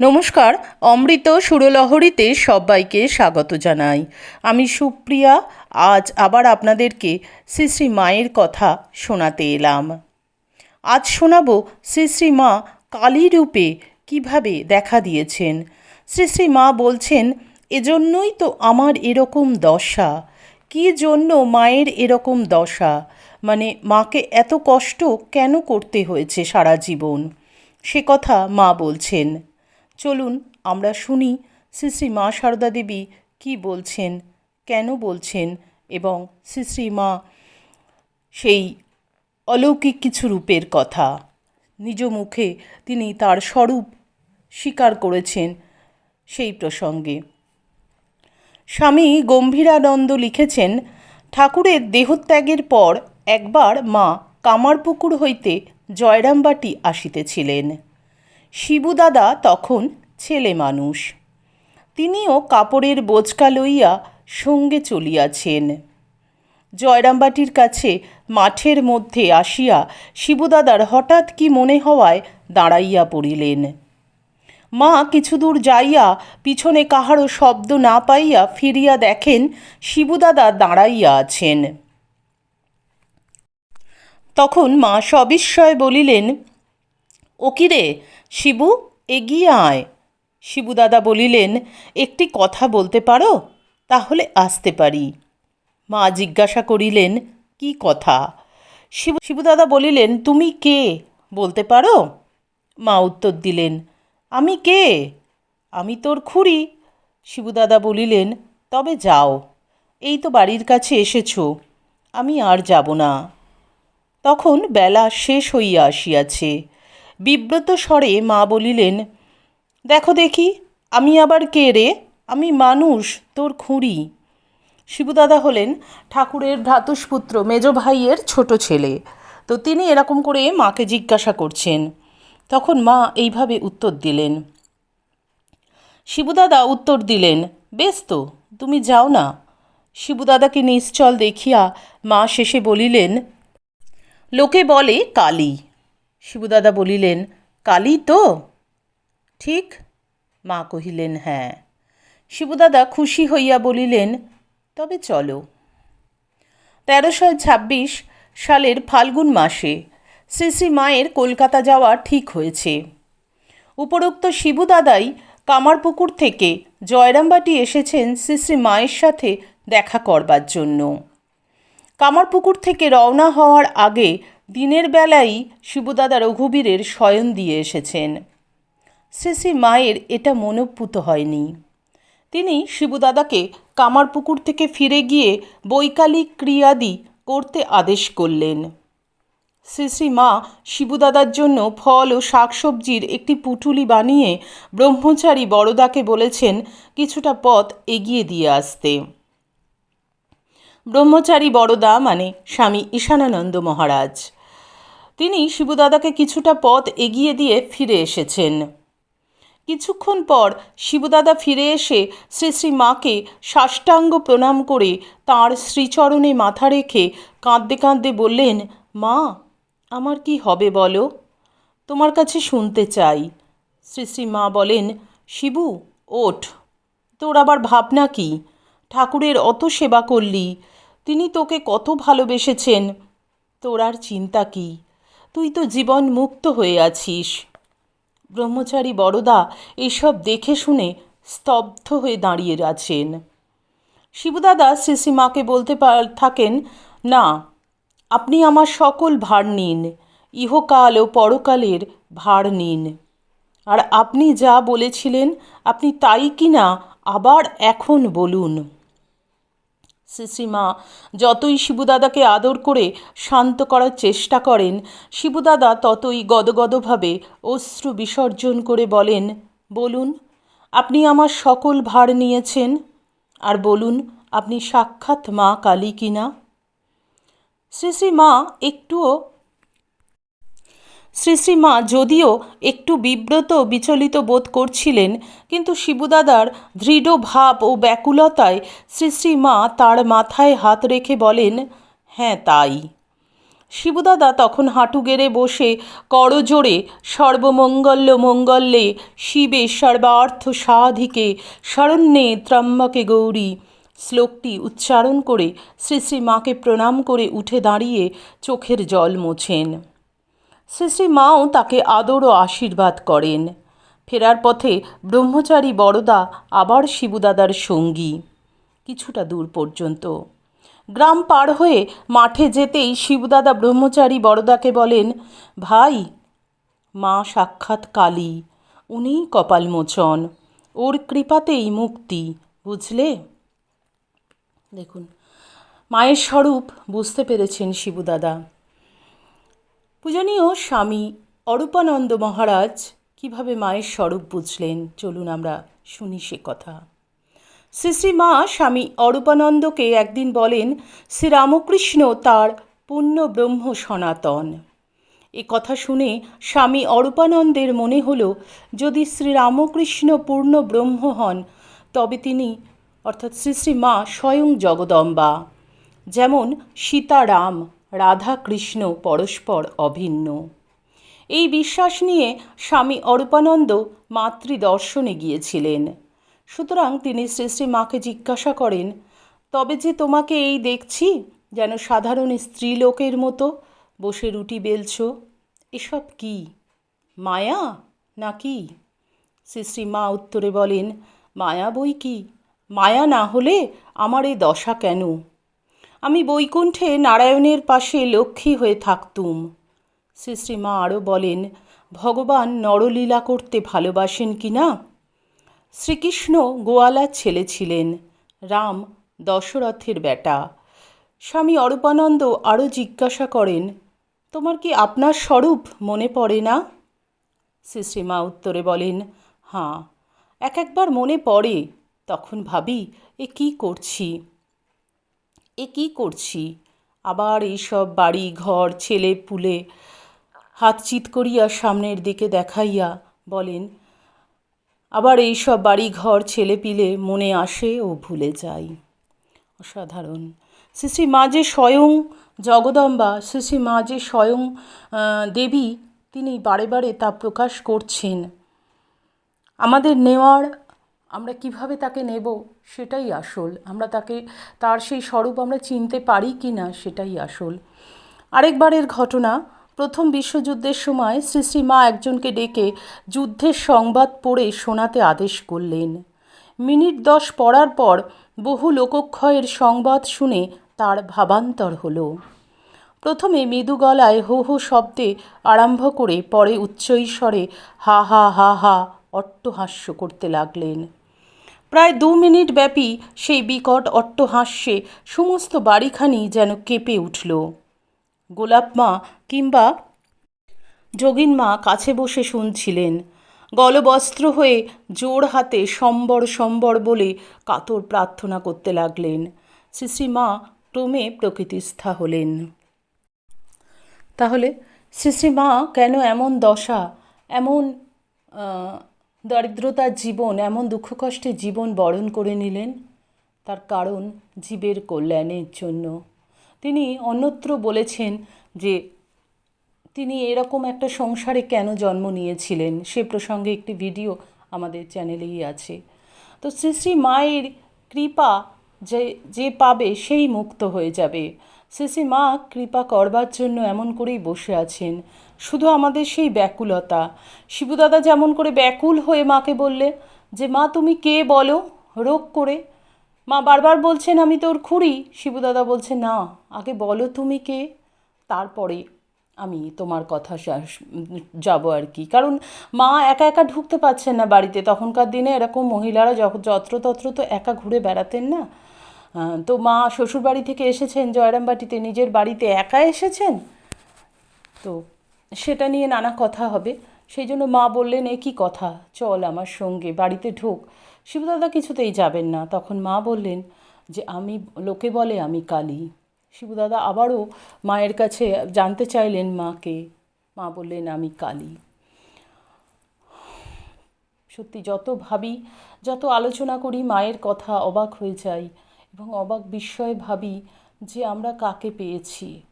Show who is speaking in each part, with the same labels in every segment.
Speaker 1: নমস্কার, অমৃত সুরলহরীতে সবাইকে স্বাগত জানাই। আমি সুপ্রিয়া, আজ আবার আপনাদেরকে শ্রী শ্রী মায়ের কথা শোনাতে এলাম। আজ শোনাবো শ্রী শ্রী মা কালী রূপে কীভাবে দেখা দিয়েছেন। শ্রী শ্রী মা বলছেন, এজন্যই তো আমার এরকম দশা। কী জন্য মায়ের এরকম দশা? মানে মাকে এত কষ্ট কেন করতে হয়েছে সারা জীবন? সে কথা মা বলছেন। চলুন আমরা শুনি শ্রী শ্রী মা সারদা দেবী কী বলছেন, কেন বলছেন এবং শ্রী শ্রী মা সেই অলৌকিক কিছু রূপের কথা। নিজ মুখে তিনি তার স্বরূপ স্বীকার করেছেন সেই প্রসঙ্গে। স্বামী গম্ভীরানন্দ লিখেছেন, ঠাকুরের দেহত্যাগের পর একবার মা কামারপুকুর হইতে জয়রামবাটি আসিতেছিলেন। শিবুদাদা তখন ছেলে মানুষ। তিনিও কাপড়ের বোঝকা লইয়া সঙ্গে চলিয়াছেন। জয়রামবাটির কাছে মাঠের মধ্যে আসিয়া শিবুদাদার হঠাৎ কি মনে হওয়ায় দাঁড়াইয়া পড়িলেন। মা কিছু দূর যাইয়া পিছনে কাহারও শব্দ না পাইয়া ফিরিয়া দেখেন শিবুদাদা দাঁড়াইয়া আছেন। তখন মা সবিস্ময়ে বলিলেন, ও কিরে শিবু, এগিয়ে আয়। শিবুদাদা বলিলেন, একটি কথা বলতে পারো, তাহলে আসতে পারি। মা জিজ্ঞাসা করিলেন, কি কথা? শিবু, শিবুদাদা বলিলেন, তুমি কে, বলতে পারো? মা উত্তর দিলেন আমি কে? আমি তোর খুড়ি। শিবুদাদা বলিলেন, তবে যাও। এই তো বাড়ির কাছে এসেছ, আমি আর যাব না। তখন বেলা শেষ হইয়া আসিয়াছে। বিব্রত স্বরে মা বলিলেন, দেখো দেখি, আমি আবার কে রে? আমি মানুষ, তোর খুঁড়ি। শিবুদাদা হলেন ঠাকুরের ভ্রাতুষ্পুত্র, মেজ ভাইয়ের ছোট ছেলে। তো তিনি এরকম করে মাকে জিজ্ঞাসা করছেন তখন মা এইভাবে উত্তর দিলেন, শিবুদাদা উত্তর দিলেন, বেশ তো, তুমি যাও না। শিবুদাদাকে নিশ্চল দেখিয়া মা শেষে বলিলেন, লোকে বলে কালী। শিবুদাদা বলিলেন, কালী তো? ঠিক। মা কহিলেন হ্যাঁ। শিবুদাদা খুশি হইয়া বলিলেন, তবে চলো। তেরোশো ছাব্বিশ সালের ফাল্গুন মাসে শ্রী শ্রী মায়ের কলকাতা যাওয়া ঠিক হয়েছে। উপরোক্ত শিবুদাদাই কামারপুকুর থেকে জয়রামবাটি এসেছেন শ্রী শ্রী মায়ের সাথে দেখা করবার জন্য। কামারপুকুর থেকে রওনা হওয়ার আগে দিনের বেলায় শিবুদাদা রঘুবীরের শয়ন দিয়ে এসেছেন। শ্রী শ্রী মায়ের এটা মনোপুত হয়নি। তিনি শিবুদাদাকে কামারপুকুর থেকে ফিরে গিয়ে বৈকালিক ক্রিয়াদি করতে আদেশ করলেন। শ্রী শ্রী মা শিবুদাদার জন্য ফল ও শাকসবজির একটি পুটুলি বানিয়ে ব্রহ্মচারী বড়দাকে বলেছেন, কিছুটা পথ এগিয়ে দিয়ে আসতে। ব্রহ্মচারী বড়দা মানে স্বামী ঈশানানন্দ মহারাজ। তিনি শিবুদাদাকে কিছুটা পথ এগিয়ে দিয়ে ফিরে এসেছেন। কিছুক্ষণ পর শিবদাদা ফিরে এসে শ্রী শ্রী মাকে সাষ্টাঙ্গ প্রণাম করে তাঁর শ্রীচরণে মাথা রেখে কাঁদতে কাঁদতে বললেন, মা আমার কি হবে বলো? তোমার কাছে শুনতে চাই। শ্রী শ্রী মা বলেন, শিবু, ওঠ। তোর আবার ভাবনা কি? ঠাকুরের অত সেবা করলি, তিনি তোকে কত ভালোবেসেছেন। তোর আর চিন্তা কি? তুই তো জীবন মুক্ত হয়ে আছিস ব্রহ্মচারী বড়দা এসব দেখে শুনে স্তব্ধ হয়ে দাঁড়িয়ে আছেন। শিবদাদা শ্রীশ্রীমাকে বলতে পার থাকেন, না আপনি আমার সকল ভার নিন, ইহকাল ও পরকালের ভার নিন। আর আপনি যা বলেছিলেন, আপনি তাই কি না আবার এখন বলুন। শ্রীশ্রীমা যতই শিবুদাদাকে আদর করে শান্ত করার চেষ্টা করেন, শিবুদাদা ততই গদগদভাবে অশ্রু বিসর্জন করে বলেন, বলুন, আপনি আমার সকল ভার নিয়েছেন, আর বলুন, আপনি সাক্ষাৎ মা কালী কিনা শ্রী শ্রী মা একটুও, শ্রী মা যদিও একটু বিব্রত বিচলিত বোধ করছিলেন, কিন্তু শিবুদাদার দৃঢ় ভাব ও ব্যাকুলতায় শ্রী শ্রী মা তার মাথায় হাত রেখে বলেন হ্যাঁ তাই। শিবুদাদা তখন হাঁটু গেড়ে বসে করজোড়ে সর্বমঙ্গল্য মঙ্গল্যে শিবে সর্বার্থ সাধিকে শরণ্যে ত্রম্বকে গৌরী শ্লোকটি উচ্চারণ করে শ্রী শ্রী মাকে প্রণাম করে উঠে দাঁড়িয়ে চোখের জল মোছেন। শ্রী শ্রী মাও তাকে আদর ও আশীর্বাদ করেন। ফেরার পথে ব্রহ্মচারী বড়দা আবার শিবুদাদার সঙ্গী। কিছুটা দূর পর্যন্ত। গ্রাম পার হয়ে মাঠে যেতেই শিবদাদা ব্রহ্মচারী বড়দাকে বলেন, ভাই, মা সাক্ষাৎ কালী, উনিই কপালমোচন ওর কৃপাতেই মুক্তি, বুঝলে? দেখুন, মায়ের স্বরূপ বুঝতে পেরেছেন শিবুদাদা। পূজনীয় স্বামী অরূপানন্দ মহারাজ কীভাবে মায়ের স্বরূপ বুঝলেন? চলুন আমরা শুনি সে কথা। শ্রী মা স্বামী অরূপানন্দকে একদিন বলেন শ্রীরামকৃষ্ণ তার পূর্ণ ব্রহ্ম সনাতন। এ কথা শুনে স্বামী অরূপানন্দের মনে হলো, যদি শ্রীরামকৃষ্ণ পূর্ণ ব্রহ্ম হন, তবে তিনি অর্থাৎ শ্রী শ্রী মা স্বয়ং জগদম্বা, যেমন সীতারাম রাধা কৃষ্ণ পরস্পর অভিন্ন। এই বিশ্বাস নিয়ে স্বামী অরূপানন্দ মাতৃদর্শনে গিয়েছিলেন। সুতরাং তিনি শ্রী শ্রী মাকে জিজ্ঞাসা করেন, তবে যে তোমাকে এই দেখছি, যেন সাধারণ স্ত্রীলোকের মতো, বসে রুটি বেলছ, এসব কি, মায়া নাকি? শ্রী শ্রী মা উত্তরে বলেন, মায়া বই কি? মায়া না হলে আমার এই দশা কেন? আমি বৈকুণ্ঠে নারায়ণের পাশে লক্ষ্মী হয়ে থাকতুম। শ্রী শ্রী মা আরও বলেন, ভগবান নরলীলা করতে ভালোবাসেন কি না? শ্রীকৃষ্ণ গোয়ালার ছেলে ছিলেন, রাম দশরথের বেটা। স্বামী অরূপানন্দ আরও জিজ্ঞাসা করেন, তোমার কি আপনার স্বরূপ মনে পড়ে না? শ্রী শ্রীমা উত্তরে বলেন হাঁ এক একবার মনে পড়ে। তখন ভাবি, এ কী করছি? এ কী করছি? আবার এইসব বাড়ি, ঘর, ছেলে, পুলে হাত চিত করিয়া সামনের দিকে দেখাইয়া বলেন, আবার এইসব বাড়ি, ঘর, ছেলে, পিলে মনে আসে ও ভুলে যাই। অসাধারণ। শ্রী মা যে স্বয়ং জগদম্বা, শ্রী শ্রী মা যে স্বয়ং দেবী, তিনি বারে বারে তা প্রকাশ করছেন। আমাদের নেওয়ার আমরা কীভাবে তাকে নেব সেটাই আসল। আমরা তাকে, তার সেই স্বরূপ আমরা চিনতে পারি কি না সেটাই আসল। আরেকবারের ঘটনা, প্রথম বিশ্বযুদ্ধের সময় শ্রী শ্রী মা একজনকে ডেকে যুদ্ধের সংবাদ পড়ে শোনাতে আদেশ করলেন। মিনিট দশ পড়ার পর বহু লোকক্ষয়ের সংবাদ শুনে তার ভাবান্তর হলো। প্রথমে মৃদু গলায় হো হো শব্দে আরম্ভ করে পরে উচ্চৈস্বরে হা হা হা হা অট্টহাস্য করতে লাগলেন। প্রায় দু মিনিট ব্যাপী সেই বিকট অট্টহাস্যে সমস্ত বাড়িখানি যেন কেঁপে উঠল। গোলাপ মা কিংবা যোগিন মা কাছে বসে শুনছিলেন। গলবস্ত্র হয়ে জোর হাতে সম্বর সম্বর বলে কাতর প্রার্থনা করতে লাগলেন। শ্রী শ্রী মা ক্রমে প্রকৃতিস্থা হলেন। তাহলে শ্রী শ্রী মা কেন এমন দশা, এমন দরিদ্রতার জীবন, এমন দুঃখ কষ্টের জীবন বরণ করে নিলেন। তার কারণ জীবের কল্যাণের জন্য। তিনি অন্যত্র বলেছেন যে, তিনি এরকম একটা সংসারে কেন জন্ম নিয়েছিলেন? সে প্রসঙ্গে একটি ভিডিও আমাদের চ্যানেলেই আছে। তো শ্রী শ্রী মায়ের কৃপা যে যে পাবে সেই মুক্ত হয়ে যাবে। শ্রী শ্রী মা কৃপা করবার জন্য এমন করেই বসে আছেন। শুধু আমাদের সেই ব্যাকুলতা। শিবুদাদা যেমন করে ব্যাকুল হয়ে মাকে বললে যে, মা, তুমি কে বলো? রোগ করে। মা বারবার বলছেন, আমি তোর খুঁড়ি। শিবুদাদা বলছে, না, আগে বলো তুমি কে, তারপরে আমি তোমার কথা যাব আর কি। কারণ মা একা একা ঢুকতে পারছেন না বাড়িতে। তখনকার দিনে এরকম মহিলারা যখন যত্রতত্র তো একা ঘুরে বেড়াতেন না। তো মা শ্বশুর বাড়ি থেকে এসেছেন, জয়রামবাটিতে। নিজের বাড়িতে একা এসেছেন? তো সেটা নিয়ে নানা কথা হবে। সেই জন্য মা বললেন, এ কী কথা? চল আমার সঙ্গে, বাড়িতে ঢোক। শিবদাদা কিছুতেই যাবেন না। তখন মা বললেন, যে আমি, লোকে বলে আমি কালী। শিবদাদা আবারও মায়ের কাছে জানতে চাইলেন মাকে। মা বললেন, আমি কালী। সত্যি যত ভাবি, যত আলোচনা করি, মায়ের কথা অবাক হয়ে যাই এবং অবাক বিস্ময়ে ভাবি যে আমরা কাকে পেয়েছি?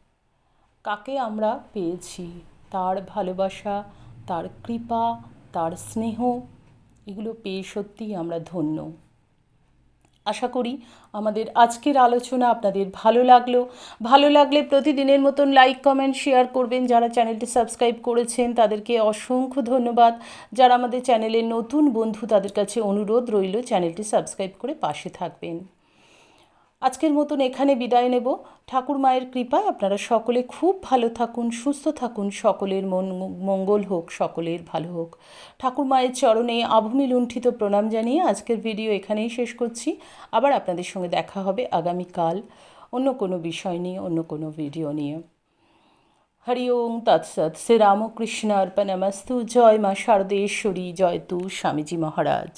Speaker 1: কাকে আমরা পেয়েছি? তার ভালোবাসা, তার কৃপা, তার স্নেহ, এগুলো পেয়ে সত্যিই আমরা ধন্য। আশা করি আমাদের আজকের আলোচনা আপনাদের ভালো লাগল। ভালো লাগলে প্রতিদিনের মতন লাইক কমেন্ট শেয়ার করবেন। যারা চ্যানেলটি সাবস্ক্রাইব করেছেন, তাদেরকে অসংখ্য ধন্যবাদ। যারা আমাদের চ্যানেলের নতুন বন্ধু, তাদের কাছে অনুরোধ রইল চ্যানেলটি সাবস্ক্রাইব করে পাশে থাকবেন। আজকের মতন এখানে বিদায় নেব। ঠাকুর মায়ের কৃপায় আপনারা সকলে খুব ভালো থাকুন, সুস্থ থাকুন, সকলের মন মঙ্গল হোক, সকলের ভালো হোক। ঠাকুর মায়ের চরণে আভূমি লুণ্ঠিত প্রণাম জানিয়ে আজকের ভিডিও এখানেই শেষ করছি। আবার আপনাদের সঙ্গে দেখা হবে আগামীকাল অন্য কোনো বিষয় নিয়ে, অন্য কোনো ভিডিও নিয়ে। হরি ওং তৎসৎ শ্রী রামকৃষ্ণ অর্পণমস্তু জয় মা শারদেশ্বরী। জয় তু স্বামীজি মহারাজ।